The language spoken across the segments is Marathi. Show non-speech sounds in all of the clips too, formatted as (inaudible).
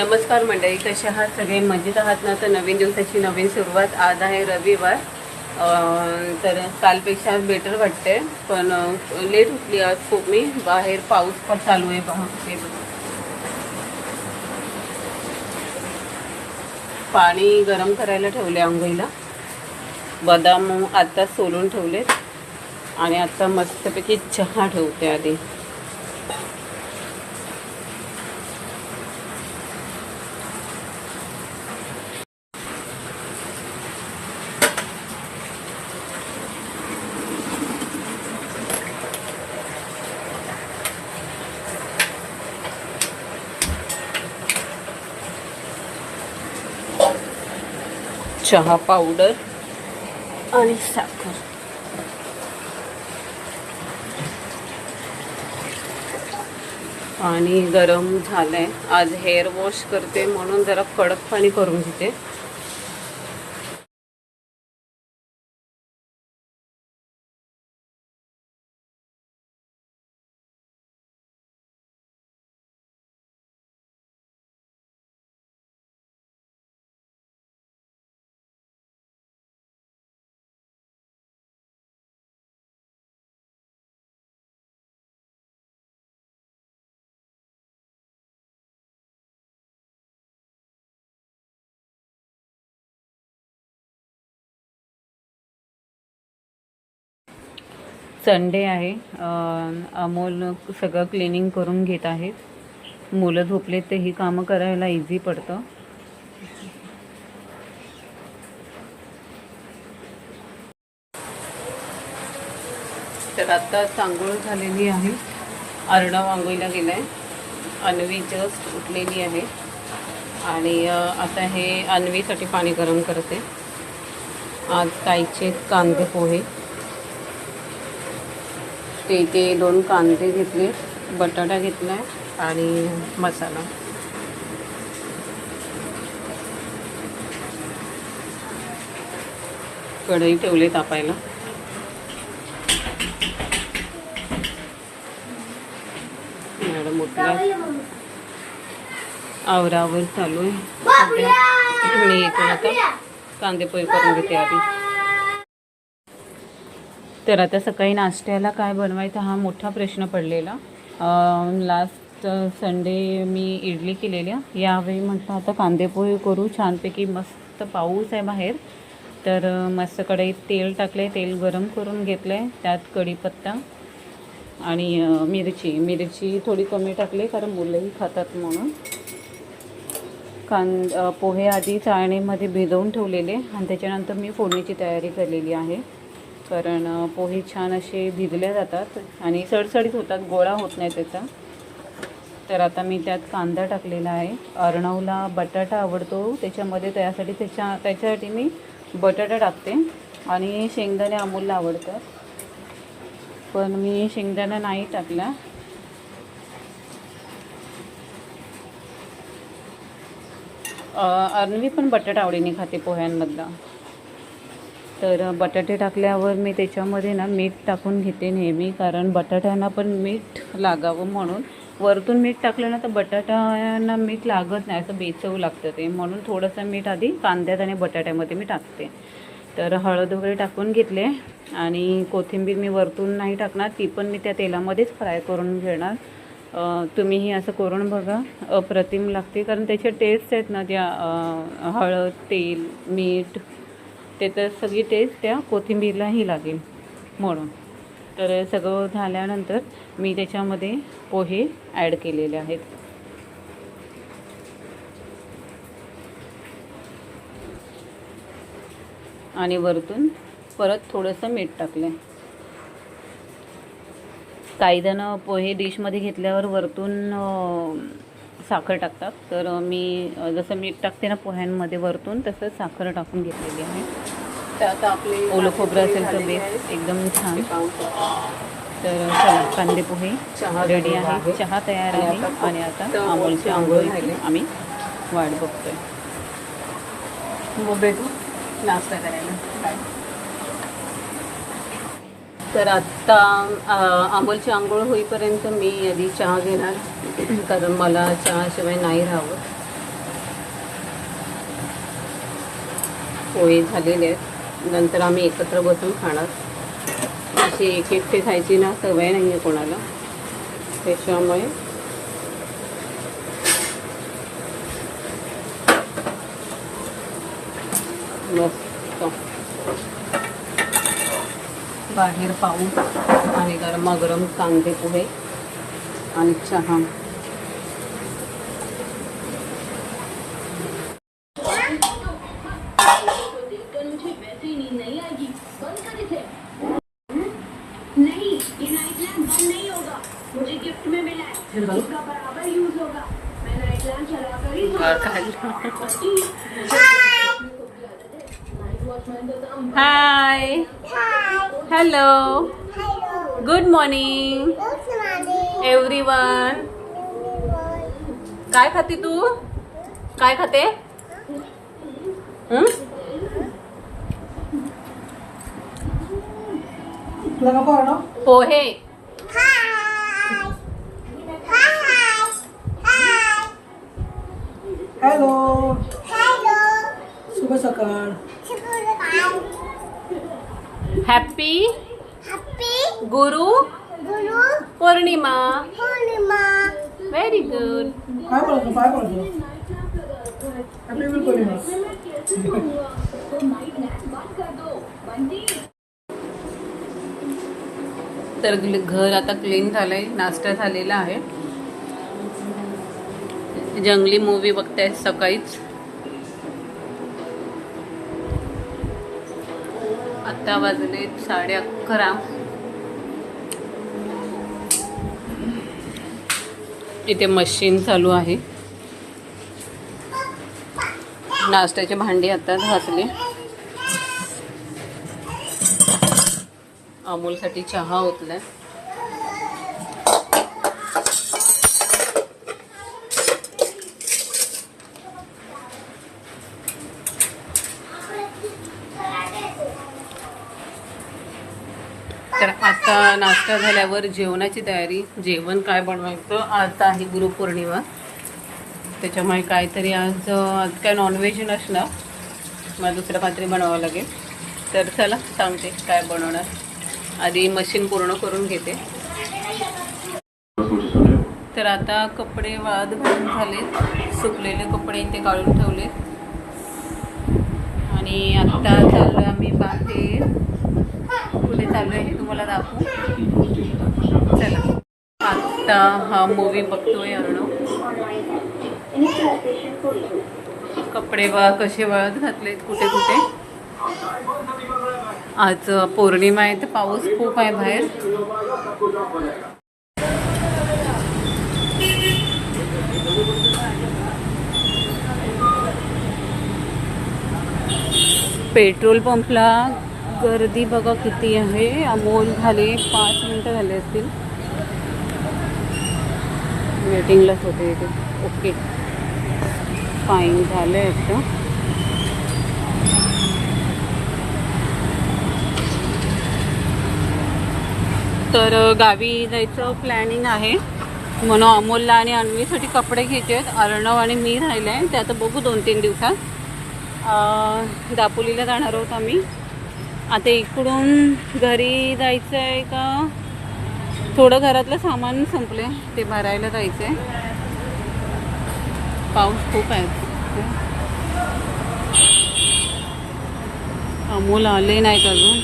नमस्कार मंडळी कसे आहात सगळे? मजेत आहात ना? तर नवीन दिवसाची नवीन सुरुवात आज आहे रविवार. तर कालपेक्षा बेटर वाटते पण लेट उठली आज खूप मी. बाहेर पाऊस पण चालू आहे हे बघा. पाणी गरम करायला ठेवले आंघोळीला. बदाम आत्ता सोलून ठेवलेत. आणि आत्ता मस्तपैकी चहा ठेवते आधी. चहा पावडर आणि साखर. पाणी गरम झालंय. आज हेअर वॉश करते म्हणून जरा कडक पाणी करून घेते. संडे आहे. अमोल सगळं क्लिनिंग करून घेत आहेत. मुलं झोपलेत ते ही कामं करायला इझी पडतं. तर आत्ता चांगोळ झालेली आहे. अर्णव आंघोळीला आहे अन्वी जस्ट उठलेली आहे. आणि आता हे अन्वीसाठी पाणी गरम करते. आज ताईचे कांदे पोहे. ते ते दोन कांदे घेतले बटाटा घेतला आणि मसाला. कढई ठेवले तापायला. मॅडम उठला आवरावर चालू आहे. मी इथून आता कांदे पोहे करून घेते आधी. तर आता सकाळी नाश्त्याला काय बनवायचा हा मोठा प्रश्न पडलेला. लास्ट संडे मी इडली केलेल्या यावेळी म्हटलं आता कांदेपोहे करू. छानपैकी मस्त पाऊस आहे बाहेर. तर मस्त कढईत तेल टाकले तेल गरम करून घेतलं आहे त्यात कढीपत्ता आणि मिरची. मिरची थोडी कमी टाकली कारण मुलंही खातात म्हणून. कां पोहे आधी चाळणीमध्ये भिजवून ठेवलेले. आणि त्याच्यानंतर मी फोडणीची तयारी केलेली आहे. कारण पोहे छान असे भिजले जातात आणि सडसडीत होतात गोळा होत नाही त्याचा. तर आता मी त्यात कांदा टाकलेला आहे. अर्णवला बटाटा आवडतो त्याच्यामध्ये त्यासाठी त्याच्या त्याच्यासाठी मी बटाटा टाकते आणि शेंगदाणे अमूलला आवडतात. पण मी शेंगदाणा नाही टाकला. अर्णवी पण बटाटा आवडीने खाते पोह्यांमधला. तर बटाटे टाकल्यावर मी त्याच्यामध्ये ना मीठ टाकून घेते नेहमी कारण बटाट्यांना पण मीठ लागावं म्हणून. वरतून मीठ टाकलं ना तर बटाट्यांना मीठ लागत नाही असं बेचवू लागतं ते. म्हणून थोडंसं मीठ आधी कांद्यात आणि बटाट्यामध्ये मी टाकते. तर हळद वगैरे टाकून घेतले आणि कोथिंबीर मी वरतून नाही टाकणार ती पण मी त्या तेलामध्येच फ्राय करून घेणार. तुम्हीही असं करून बघा. अप्रतिम लागते कारण त्याचे टेस्ट आहेत ना त्या हळद तेल मीठ ते तर सगळी टेस्ट त्या कोथिंबीरलाही लागेल म्हणून. तर सगळं झाल्यानंतर मी त्याच्यामध्ये पोहे ॲड केलेले आहेत. आणि वरतून परत थोडंसं मीठ टाकलं काही जण पोहे डिशमध्ये घेतल्यावर वरतून साखर टाकतात तर मी जसं मीठ टाकते ना पोह्यांमध्ये वरतून तसंच साखर टाकून घेतलेली आहे तर आता आपले ओलं खोबरं असेल तर बेस. एकदम छान. तर चला कांदे पोहे चहा रेडी आहे. चहा तयार आहे आणि आता अमोलची आंघोळ. आम्ही वाट बघतोय मग भेटू नाश्ता करायला. तर आत्ता आंबोलची आंघोळ होईपर्यंत मी आधी चहा घेणार. (clears throat) कारण मला चहाशिवाय नाही राहावं. पोहे झालेले आहेत. नंतर आम्ही एकत्र बसून खाणार. अशी एक एकटे खायची ना सवय नाही आहे कोणाला. त्याच्यामुळे बाहेर पाऊस आणि गरमागरम कांदे पोहे आणि चहा नहीं ये नाइट लैम्प बंद नहीं होगा मुझे गिफ्ट में मिला है उसका बराबर यूज होगा मैं नाइट लैम्प चला कर ही गार खायला नाइट वॉचमैन तो काम हाय हॅलो गुड मॉर्निंग एव्हरीवन काय खाते तू? काय खाते? हं? पोहे हॅलो शुभ सकाळ. Happy Guru Purnima very good काय बोलतो काय बोलतो हॅपी विल पौर्णिमा तो नाइट लैम्प बंद कर दो बंदी तर ग्ल- घर आता क्लीन झालंय नाश्ता झालेला आहे. जंगली मूवी बघताय सकाळीच. आता वाजले साडे अकरा. इथे मशीन चालू आहे. नाश्त्याचे भांडी आता घासले. अमूलसाठी चहा ओतलाय तर आता नाश्ता झाल्यावर जेवणाची तयारी जेवण काय बनवायचं आज आहे गुरुपौर्णिमा. त्याच्यामुळे काहीतरी आज आज काय नॉनव्हेज नसणार. मला दुसरं काहीतरी बनवावं लागेल. तर चला सांगते काय बनवणार. आधी मशीन पूर्ण करून घेते. तर आता कपडे वाद घालून झाले सुकलेले कपडे इथे काढून ठेवले आणि आत्ता चाललो आम्ही बाहेर. कुठे चालू आहे हे तुम्हाला दाखवू. चला. आत्ता हा मूवी बघतोय अर्णव. कपडे वा कसे वळत घातलेत कुठे कुठे? आज पौर्णिमा आहे तर पाऊस खूप आहे बाहेर. पेट्रोल पंपला गर्दी बघा किती आहे. अमोल झाले पाच मिनटं झाले असतील. वेटिंगलाच होते इथे. ओके फाईन झालं आहे आता. तर गावी जायचं प्लॅनिंग आहे. म्हणून अमोलला आणि अन्वीसाठी कपडे घ्यायचे आहेत. अर्णव आणि मी राहिले आहे ते आता बघू दोन तीन दिवसात दापोलीला जाणार आहोत आम्ही. आता इकडून घरी जायचं आहे का? थोडं घरातलं सामान संपले ते भरायला जायचं आहे पाऊस खूप आहे. अमोल आले नाहीत अजून.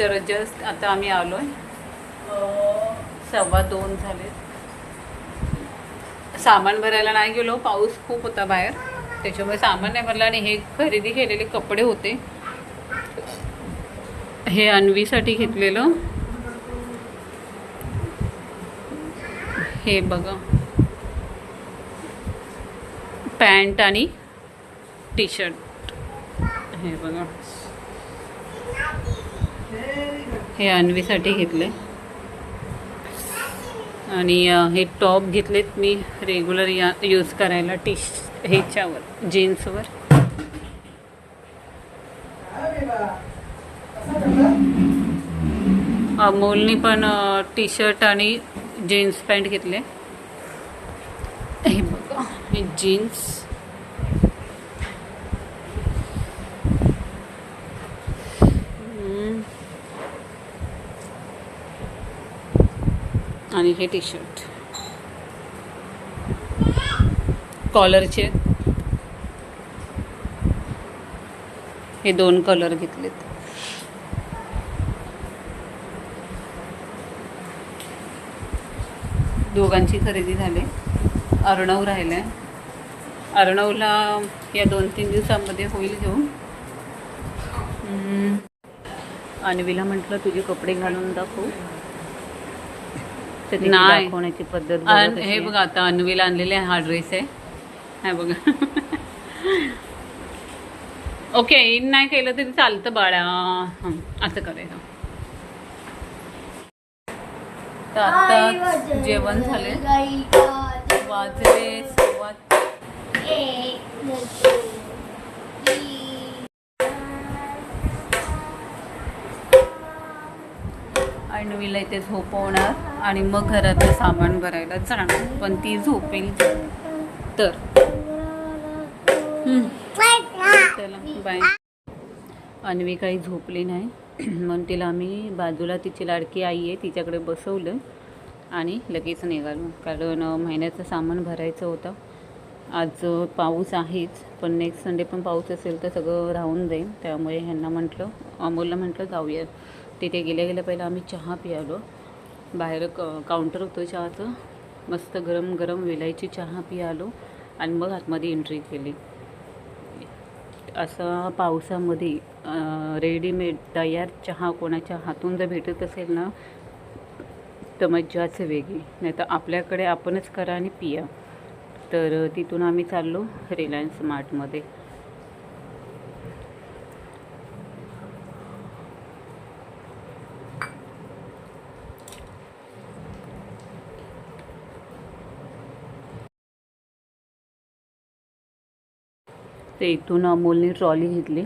तर जस्ट आता आम्ही आलो आहे सव्वा दोन झाले. सामान भरायला नाही गेलो पाऊस खूप होता बाहेर. त्याच्यामुळे सामान नाही भरलं आणि हे खरेदी केलेले कपडे होते. हे अन्वीसाठी घेतलेलं. हे बघा. पॅन्ट आणि टी शर्ट हे बघा. हे अन्वीसाठी घेतले आणि हे टॉप घेतलेत मी रेग्युलर या यूज करायला टी ह्याच्यावर जीन्सवर. अमोलनी पण टी शर्ट आणि जीन्स पॅन्ट घेतले. हे बघा हे जीन्स. आणि हे टी शर्ट कॉलरचे. हे दोन कलर घेतलेत. दोघांची खरेदी झाली. अर्णव राहिले अर्णवला या दोन तीन दिवसामध्ये होईल घेऊन. हम्म. अन्वीला म्हटलं तुझे कपडे घालून दाखवू. तिने नाही. दाखवण्याची पद्धत बघा अन कशी हे आहे. बघा आता अन्वीला आणलेले हा ड्रेस आहे. हा बघा. ओके इन नाही केलं तरी चालतं बाळा. हं, असं करायचं. तर आता जेवण झाले वाजले सव्वा अन्वीला इथे झोपवणार. आणि मग घरातलं सामान भरायला जाणार. पण ती झोपेल तर. त्याला बाय. अन्वी काही झोपली नाही. (clears throat) म्हणून तिला आम्ही बाजूला तिची लाडकी आई आहे तिच्याकडे बसवलं आणि लगेच निघालो. कारण महिन्याचं सामान भरायचं होतं. आज पाऊस आहेच पण नेक्स्ट संडे पण पाऊस असेल तर सगळं राहून जाईल. त्यामुळे ह्यांना म्हटलं अमोलला म्हटलं जाऊया तिथे गेल्या गेल्या पहिलं आम्ही चहा पियालो. बाहेर क काउंटर होतं चहाचं. मस्त गरम गरम वेलायची चहा पियालो आणि मग आतमध्ये एंट्री केली. असं पावसामध्ये रेडीमेड तयार चहा कोणाच्या हातून जर भेटत असेल ना तर मज्जाच वेगळी. नाही तर आपल्याकडे आपणच करा आणि पिया. तर तिथून आम्ही चाललो रिलायन्स मार्टमध्ये ते इथून अमोलने ट्रॉली घेतली.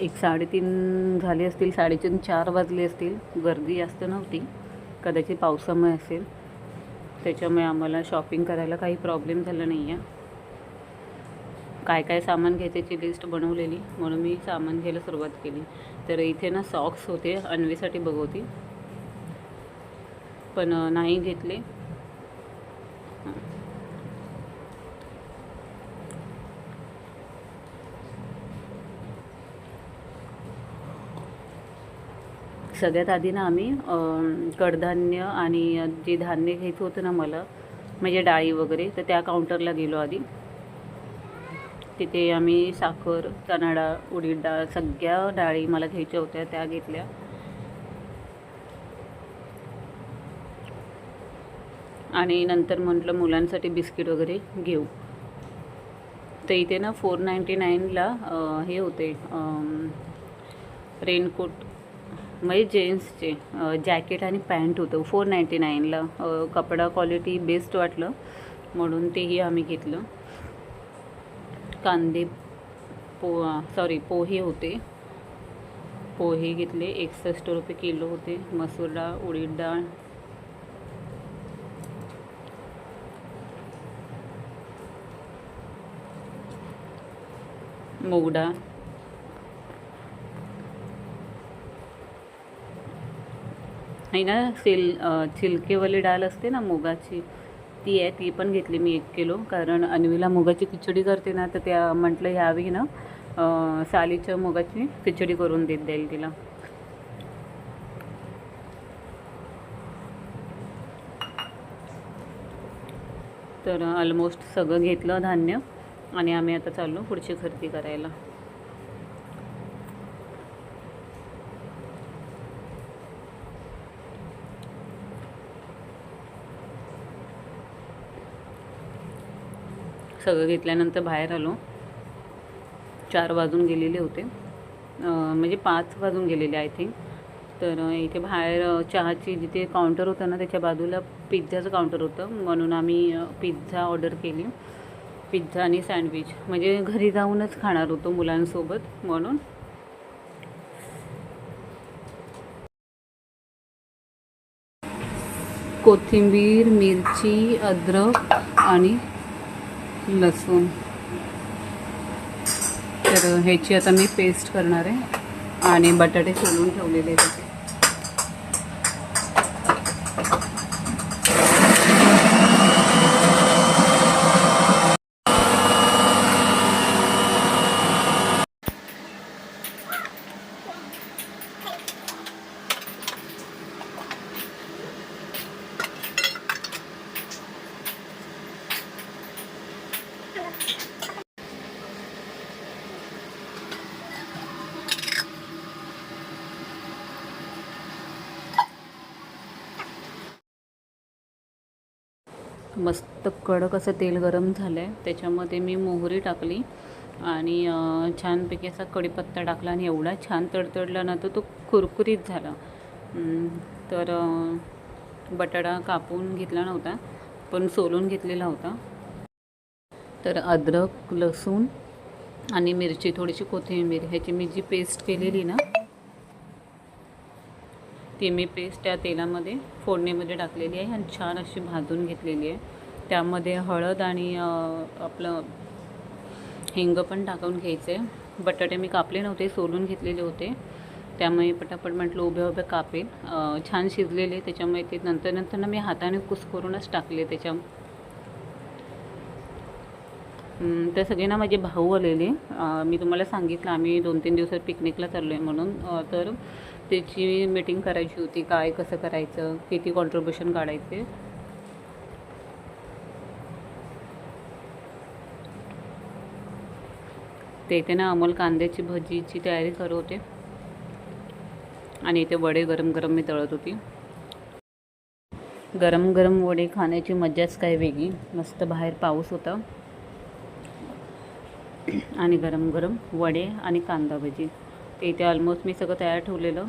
एक साडेतीन झाले असतील साडेतीन चार वाजले असतील. गर्दी जास्त नव्हती. कदाचित पावसामुळे असेल. त्याच्यामुळे आम्हाला शॉपिंग करायला काही प्रॉब्लेम झाला नाही आहे काय काय सामान घ्यायची लिस्ट बनवलेली. म्हणून मी सामान घ्यायला सुरुवात केली. तर इथे ना सॉक्स होते अन्वीसाठी बघवती पण नाही घेतले. सगळ्यात आधी ना आम्ही कडधान्य आणि जे धान्य घ्यायचं होतं ना मला म्हणजे डाळी वगैरे तर त्या काउंटरला गेलो आधी. तिथे आम्ही साखर चणा डाळ उडीद डाळ सगळ्या डाळी मला घ्यायच्या होत्या त्या घेतल्या. आणि नंतर म्हटलं मुलांसाठी बिस्किट वगैरे घेऊ. तर इथे ना फोर नाईंटी नाईनला हे होते रेनकोट म्हणजे जेन्ट्सचे जॅकेट आणि पॅन्ट होतं. फोर नाईंटी नाईनला कपडा क्वालिटी बेस्ट वाटलं. म्हणून तेही आम्ही घेतलं. कांदे पो सॉरी पोहे होते. पोहे घेतले. एकसष्ट रुपये किलो होते. मसूर डाळ उडीद डाळ. मूग डाळ नाही ना सिल छिलकेवाली डाळ असते ना मुगाची ती आहे ती पण घेतली मी एक किलो. कारण अन्वीला मुगाची खिचडी करते ना तर त्या म्हटलं ह्यावी ना सालीच्या मुगाची खिचडी करून देत जाईल तिला. तर ऑलमोस्ट सगळं घेतलं धान्य आणि आम्ही आता चाललो पुढची खरेदी करायला. सगळं घेतल्यानंतर बाहेर आलो. चार वाजून गेलेले होते. म्हणजे पाच वाजून गेलेले आय थिंक तर इथे बाहेर चहाची जिथे काउंटर होतं ना त्याच्या बाजूला पिझ्झाचं काउंटर होतं. म्हणून आम्ही पिझ्झा ऑर्डर केली. पिझ्झा आणि सँडविच म्हणजे घरी जाऊनच खाणार होतो मुलांसोबत म्हणून. कोथिंबीर मिरची अद्रक आणि लसूण. तर ह्याची आता मी पेस्ट करणार आहे. आणि बटाटे सोलून ठेवलेले आहेत. मस्त कडक असं तेल गरम झालं आहे त्याच्यामध्ये मी मोहरी टाकली आणि छानपैकी असा कढीपत्ता टाकला आणि एवढा छान तडतडला ना तर तो कुरकुरीत झाला. तर बटाटा कापून घेतला नव्हता पण सोलून घेतलेला होता. तर अद्रक लसूण आणि मिरची थोडीशी कोथिंबीर ह्याची मी जी पेस्ट केलेली ना ती मी पेस्ट त्या तेलामध्ये फोडणीमध्ये टाकलेली आहे आणि छान अशी भाजून घेतलेली आहे. त्यामध्ये हळद आणि आपलं हिंग पण टाकून घ्यायचं. आहे बटाटे मी कापले नव्हते सोलून घेतलेले होते. त्यामुळे पटापट म्हटलं उभे उभे कापेल. छान शिजलेले त्याच्यामुळे ते नंतर नंतर ना मी हाताने कुस करूनच टाकले त्याच्या. तर सगळे ना माझे भाऊ आलेले. मी तुम्हाला सांगितलं आम्ही दोन तीन दिवसात पिकनिकला चाललो आहे म्हणून. तर त्याची मीटिंग करायची होती काय कसं करायचं किती कॉन्ट्रीब्युशन काढायचे? ते इथे ना अमोल कांद्याची भजीची तयारी करत होते. आणि इथे वडे गरम गरम मी तळत होती. गरम गरम वडे खाण्याची मजाच काय वेगळी. मस्त बाहेर पाऊस होता. आणि गरम गरम वडे आणि कांदा भजी. ते इथे ऑलमोस्ट मी सगळं तयार ठेवलेलं.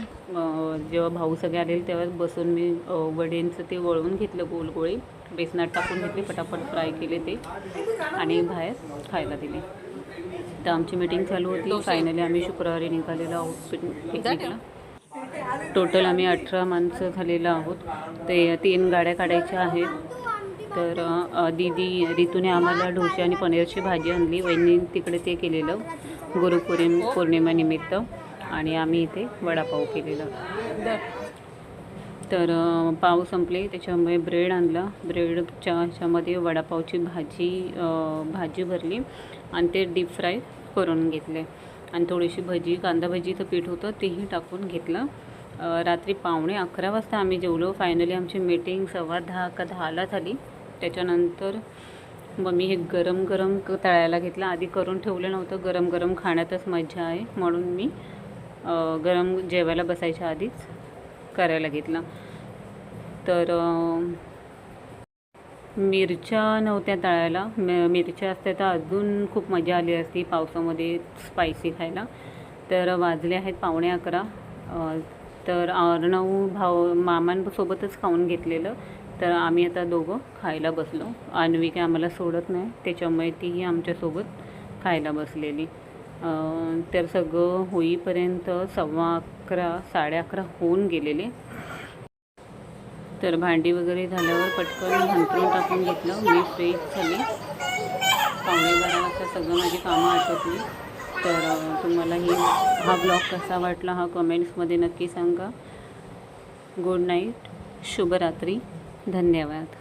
जेव्हा भाऊ सगळे आलेले तेव्हा बसून मी वडेंचं ते वळवून घेतलं गोल गोळी बेसनात टाकून घेतले पटापट फ्राय केले ते आणि बाहेर खायला दिले. तर आमची मीटिंग चालू होती. फायनली आम्ही शुक्रवारी निघालेलो आहोत पिक- पिकनिकला टोटल आम्ही अठरा माणसं झालेलो आहोत. ते तीन गाड्या काढायच्या आहेत. तर दीदी रितूने आम्हाला डोसे आणि पनीरची भाजी आणली. वहिनी तिकडे ते केलेलं. गुरुपौर्णिम पौर्णिमेनिमित्त आणि आम्ही इथे वडापाव केलेला. तर पाव संपले. त्याच्यामुळे ब्रेड आणला. ब्रेडच्या ह्याच्यामध्ये वडापावची भाजी भाजी भरली आणि ते डीप फ्राय करून घेतले. आणि थोडीशी भजी कांदा भजीचं पीठ होतं तेही टाकून घेतलं. रात्री पावणे अकरा वाजता आम्ही जेवलो. फायनली आमची मीटिंग सव्वा दहा का दहाला झाली. त्याच्यानंतर मग मी हे गरम गरम तळायला घेतलं. आधी करून ठेवलं नव्हतं. गरम गरम खाण्यातच मजा आहे म्हणून मी गरम जेवायला बसायच्या आधीच करायला घेतला. तर मिरच्या नव्हत्या तळायला. म मिरच्या असत्या तर अजून खूप मजा आली असती पावसामध्ये स्पायसी खायला. तर वाजले आहेत पावणे अकरा. तर अर्णव भाव मामांसोबतच खाऊन घेतलेलं. तर आम्ही आता दोघं खायला बसलो. अन्वी काय आम्हाला सोडत नाही. त्याच्यामुळे तीही आमच्यासोबत खायला बसलेली. तर सगळं होईपर्यंत सव्वा अकरा साडे अकरा होऊन गेलेले. तर भांडी वगैरे झाल्यावर पटकन हंतरून टाकून घेतलं. मी फ्रेश झाली पावणे बारा वाजता सगळं माझी कामं आटोपली. तर तुम्हाला ही हा ब्लॉग कसा वाटला हा कमेंट्समध्ये नक्की सांगा. Good night. शुभरात्री. धन्यवाद.